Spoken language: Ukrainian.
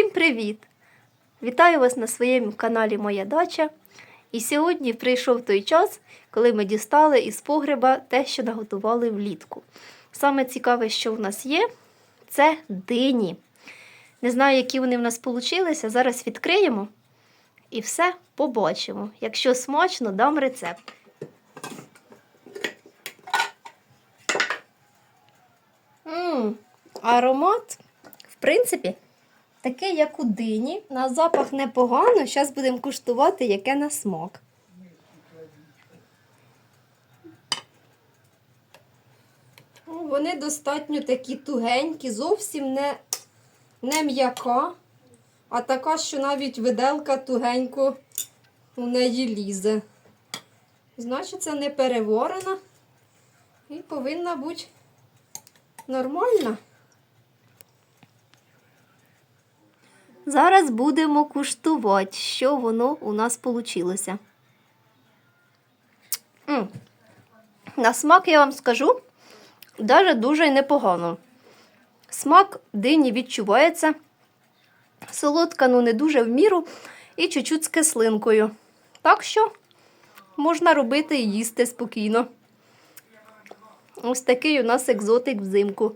Всім привіт! Вітаю вас на своєму каналі Моя Дача. І сьогодні прийшов той час, коли ми дістали із погреба те, що наготували влітку. Саме цікаве, що в нас є, це дині. Не знаю, які вони в нас получилися. Зараз відкриємо і все побачимо. Якщо смачно, дам рецепт. Аромат, в принципі, такий, як у дині. На запах непогано. Зараз будемо куштувати, яке на смак. Вони достатньо такі тугенькі, зовсім не, не м'яка, а така, що навіть виделка тугенько у неї лізе. Значить, це не переворена і повинна бути нормальна. Зараз будемо куштувати, що воно у нас вийшло. На смак я вам скажу, даже дуже непогано. Смак дині відчувається. Солодка, ну не дуже в міру, і чуть-чуть з кислинкою. Так що можна робити і їсти спокійно. Ось такий у нас екзотик взимку.